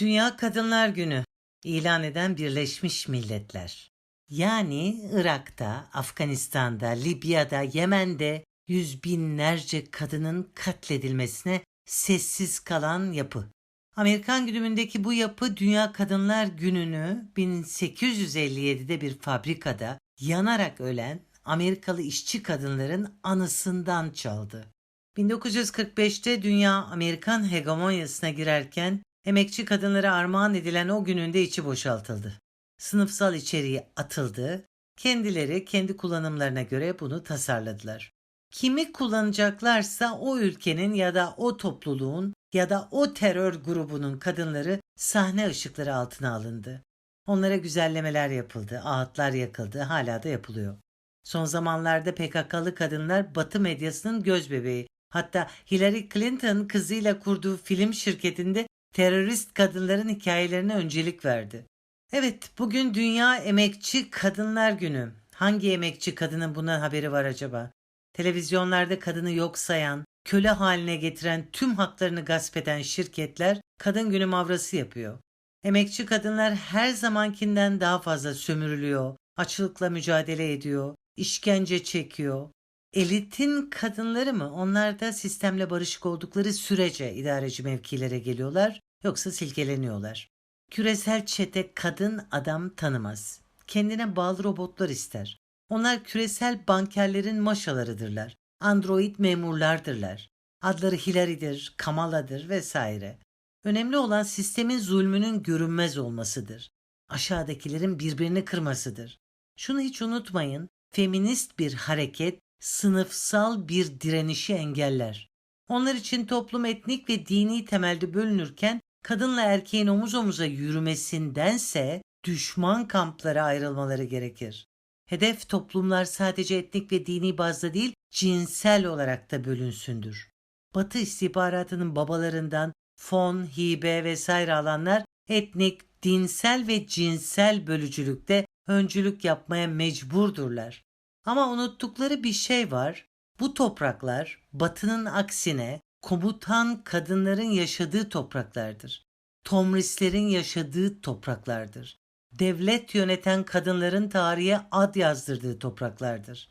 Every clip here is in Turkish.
Dünya Kadınlar Günü ilan eden Birleşmiş Milletler. Yani Irak'ta, Afganistan'da, Libya'da, Yemen'de yüz binlerce kadının katledilmesine sessiz kalan yapı. Amerikan güdümündeki bu yapı Dünya Kadınlar Günü'nü 1857'de bir fabrikada yanarak ölen Amerikalı işçi kadınların anısından çaldı. 1945'te dünya Amerikan hegemonyasına girerken emekçi kadınlara armağan edilen o gününde içi boşaltıldı. Sınıfsal içeriği atıldı, kendileri kendi kullanımlarına göre bunu tasarladılar. Kimi kullanacaklarsa o ülkenin ya da o topluluğun ya da o terör grubunun kadınları sahne ışıkları altına alındı. Onlara güzellemeler yapıldı, ağıtlar yakıldı, hala da yapılıyor. Son zamanlarda PKK'lı kadınlar Batı medyasının göz bebeği. Hatta Hillary Clinton kızıyla kurduğu film şirketinde terörist kadınların hikayelerine öncelik verdi. Evet, bugün Dünya Emekçi Kadınlar Günü. Hangi emekçi kadının bundan haberi var acaba? Televizyonlarda kadını yok sayan, köle haline getiren, tüm haklarını gasp eden şirketler kadın günü mavrası yapıyor. Emekçi kadınlar her zamankinden daha fazla sömürülüyor, açlıkla mücadele ediyor, işkence çekiyor. Elitin kadınları mı? Onlar da sistemle barışık oldukları sürece idareci mevkilere geliyorlar yoksa silkeleniyorlar. Küresel çete kadın adam tanımaz. Kendine bağlı robotlar ister. Onlar küresel bankerlerin maşalarıdırlar. Android memurlardırlar. Adları Hilary'dir, Kamala'dır vesaire. Önemli olan sistemin zulmünün görünmez olmasıdır. Aşağıdakilerin birbirini kırmasıdır. Şunu hiç unutmayın, feminist bir hareket sınıfsal bir direnişi engeller. Onlar için toplum etnik ve dini temelde bölünürken kadınla erkeğin omuz omuza yürümesindense düşman kamplara ayrılmaları gerekir. Hedef toplumlar sadece etnik ve dini bazda değil cinsel olarak da bölünsündür. Batı istihbaratının babalarından fon, hibe vesaire alanlar etnik, dinsel ve cinsel bölücülükte öncülük yapmaya mecburdurlar. Ama unuttukları bir şey var. Bu topraklar batının aksine komutan kadınların yaşadığı topraklardır. Tomrislerin yaşadığı topraklardır. Devlet yöneten kadınların tarihe ad yazdırdığı topraklardır.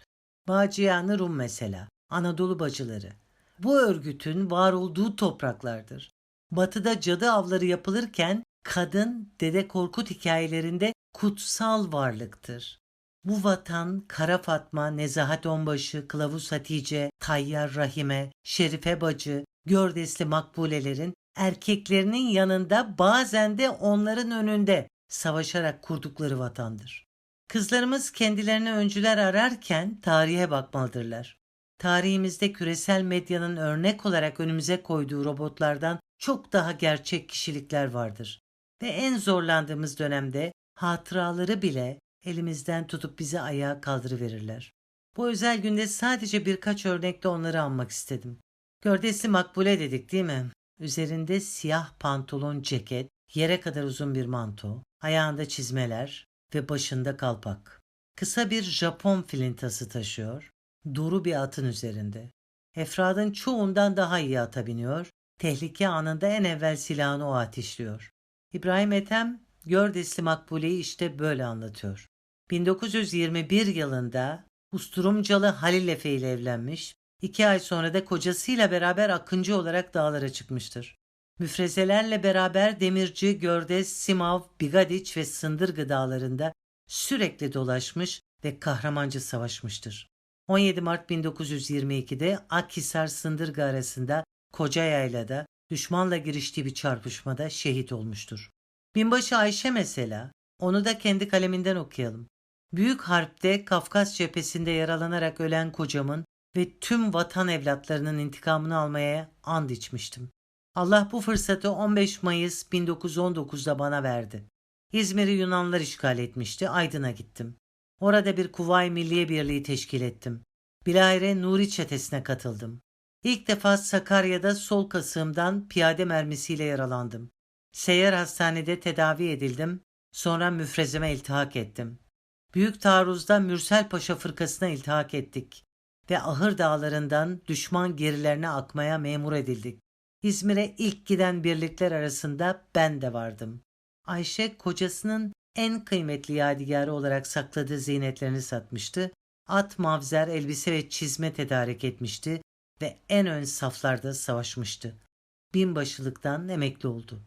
Bağcıyanı Rum mesela, Anadolu bacıları. Bu örgütün var olduğu topraklardır. Batıda cadı avları yapılırken kadın Dede Korkut hikayelerinde kutsal varlıktır. Bu vatan Kara Fatma, Nezahat Onbaşı, Kılavuz Hatice, Tayyar Rahime, Şerife Bacı, Gördesli Makbulelerin erkeklerinin yanında bazen de onların önünde savaşarak kurdukları vatandır. Kızlarımız kendilerine öncüler ararken tarihe bakmalıdırlar. Tarihimizde küresel medyanın örnek olarak önümüze koyduğu robotlardan çok daha gerçek kişilikler vardır. Ve en zorlandığımız dönemde hatıraları bile elimizden tutup bizi ayağa kaldırıverirler. Bu özel günde sadece birkaç örnekte onları anmak istedim. Gördesi makbule dedik değil mi? Üzerinde siyah pantolon ceket, yere kadar uzun bir manto, ayağında çizmeler ve başında kalpak. Kısa bir Japon filintası taşıyor, duru bir atın üzerinde. Efradın çoğundan daha iyi ata biniyor, tehlike anında en evvel silahını o ateşliyor. İbrahim Ethem, Gördesli Makbule'yi işte böyle anlatıyor. 1921 yılında Usturumcalı Halil Efe ile evlenmiş, iki ay sonra da kocasıyla beraber akıncı olarak dağlara çıkmıştır. Müfrezelerle beraber Demirci, Gördes, Simav, Bigadiç ve Sındırgı dağlarında sürekli dolaşmış ve kahramanca savaşmıştır. 17 Mart 1922'de Akhisar Sındırgı arasında Kocayayla'da düşmanla giriştiği bir çarpışmada şehit olmuştur. Binbaşı Ayşe mesela, onu da kendi kaleminden okuyalım. Büyük Harp'te Kafkas cephesinde yaralanarak ölen kocamın ve tüm vatan evlatlarının intikamını almaya and içmiştim. Allah bu fırsatı 15 Mayıs 1919'da bana verdi. İzmir'i Yunanlar işgal etmişti, Aydın'a gittim. Orada bir Kuvay Milliye Birliği teşkil ettim. Bilahare Nuri çetesine katıldım. İlk defa Sakarya'da sol kasığımdan piyade mermisiyle yaralandım. Seyyar hastanede tedavi edildim. Sonra müfrezeme iltihak ettim. Büyük taarruzda Mürsel Paşa fırkasına iltihak ettik ve Ahır dağlarından düşman gerilerine akmaya memur edildik. İzmir'e ilk giden birlikler arasında ben de vardım. Ayşe kocasının en kıymetli yadigarı olarak sakladığı ziynetlerini satmıştı. At, mavzer, elbise ve çizme tedarik etmişti ve en ön saflarda savaşmıştı. Binbaşılıktan emekli oldu.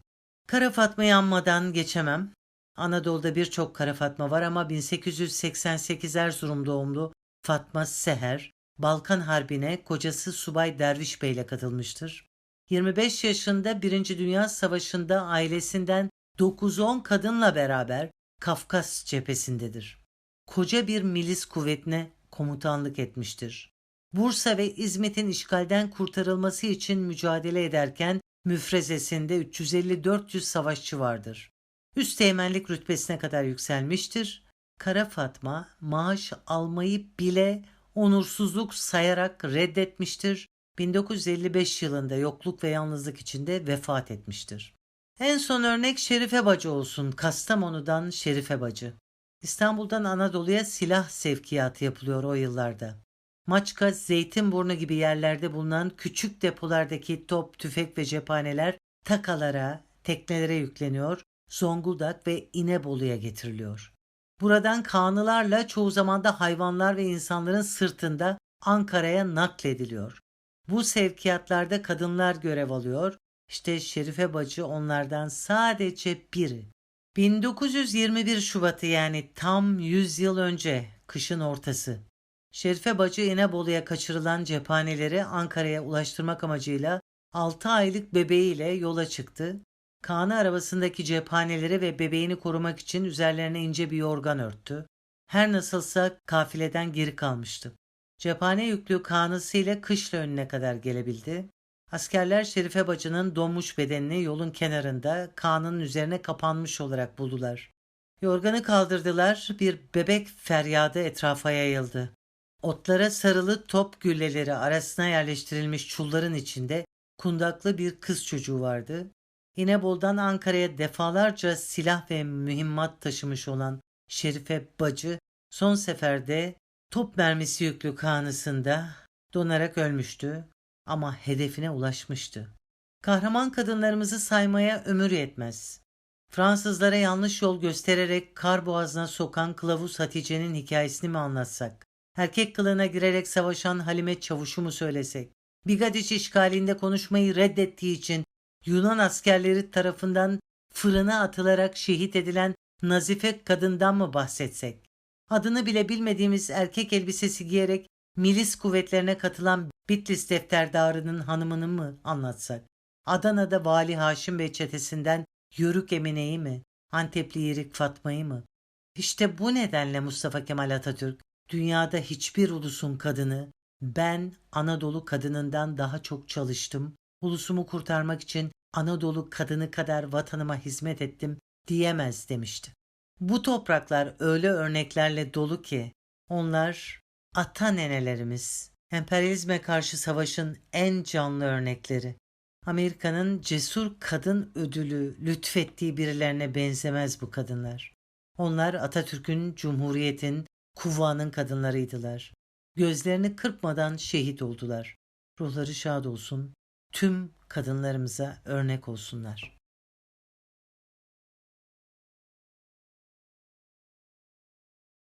Kara Fatma'yı anmadan geçemem. Anadolu'da birçok Kara Fatma var ama 1888 Erzurum doğumlu Fatma Seher, Balkan Harbi'ne kocası Subay Derviş Bey ile katılmıştır. 25 yaşında Birinci Dünya Savaşı'nda ailesinden 9-10 kadınla beraber Kafkas cephesindedir. Koca bir milis kuvvetine komutanlık etmiştir. Bursa ve İzmit'in işgalden kurtarılması için mücadele ederken müfrezesinde 350-400 savaşçı vardır. Üsteğmenlik rütbesine kadar yükselmiştir. Kara Fatma maaş almayı bile onursuzluk sayarak reddetmiştir. 1955 yılında yokluk ve yalnızlık içinde vefat etmiştir. En son örnek Şerife Bacı olsun. Kastamonu'dan Şerife Bacı. İstanbul'dan Anadolu'ya silah sevkiyatı yapılıyor o yıllarda. Maçka, Zeytinburnu gibi yerlerde bulunan küçük depolardaki top, tüfek ve cephaneler takalara, teknelere yükleniyor, Zonguldak ve İnebolu'ya getiriliyor. Buradan kanılarla çoğu zaman da hayvanlar ve insanların sırtında Ankara'ya naklediliyor. Bu sevkiyatlarda kadınlar görev alıyor. İşte Şerife Bacı onlardan sadece biri. 1921 Şubat'ı yani tam 100 yıl önce kışın ortası. Şerife Bacı İnebolu'ya kaçırılan cephaneleri Ankara'ya ulaştırmak amacıyla 6 aylık bebeğiyle yola çıktı. Kaan'ı arabasındaki cephaneleri ve bebeğini korumak için üzerlerine ince bir yorgan örttü. Her nasılsa kafileden geri kalmıştı. Cephane yüklü kanısıyla kışla önüne kadar gelebildi. Askerler Şerife bacının donmuş bedenini yolun kenarında Kaan'ın üzerine kapanmış olarak buldular. Yorganı kaldırdılar, bir bebek feryadı etrafa yayıldı. Otlara sarılı top gülleleri arasına yerleştirilmiş çulların içinde kundaklı bir kız çocuğu vardı. İnebol'dan Ankara'ya defalarca silah ve mühimmat taşımış olan Şerife bacı son seferde top mermisi yüklü kanısında donarak ölmüştü ama hedefine ulaşmıştı. Kahraman kadınlarımızı saymaya ömür yetmez. Fransızlara yanlış yol göstererek kar boğazına sokan kılavuz Hatice'nin hikayesini mi anlatsak? Erkek kılığına girerek savaşan Halime Çavuş'u mu söylesek? Bigadiç işgalinde konuşmayı reddettiği için Yunan askerleri tarafından fırına atılarak şehit edilen Nazife kadından mı bahsetsek? Adını bile bilmediğimiz erkek elbisesi giyerek milis kuvvetlerine katılan Bitlis defterdarının hanımını mı anlatsak? Adana'da Vali Haşim Bey çetesinden Yörük Emine'yi mi? Antepli Yerik Fatma'yı mı? İşte bu nedenle Mustafa Kemal Atatürk dünyada hiçbir ulusun kadını ben Anadolu kadınından daha çok çalıştım. Ulusumu kurtarmak için Anadolu kadını kadar vatanıma hizmet ettim diyemez demişti. Bu topraklar öyle örneklerle dolu ki onlar ata nenelerimiz, emperyalizme karşı savaşın en canlı örnekleri. Amerika'nın cesur kadın ödülü lütfettiği birilerine benzemez bu kadınlar. Onlar Atatürk'ün, Cumhuriyet'in, Kuvva'nın kadınlarıydılar. Gözlerini kırpmadan şehit oldular. Ruhları şad olsun, tüm kadınlarımıza örnek olsunlar.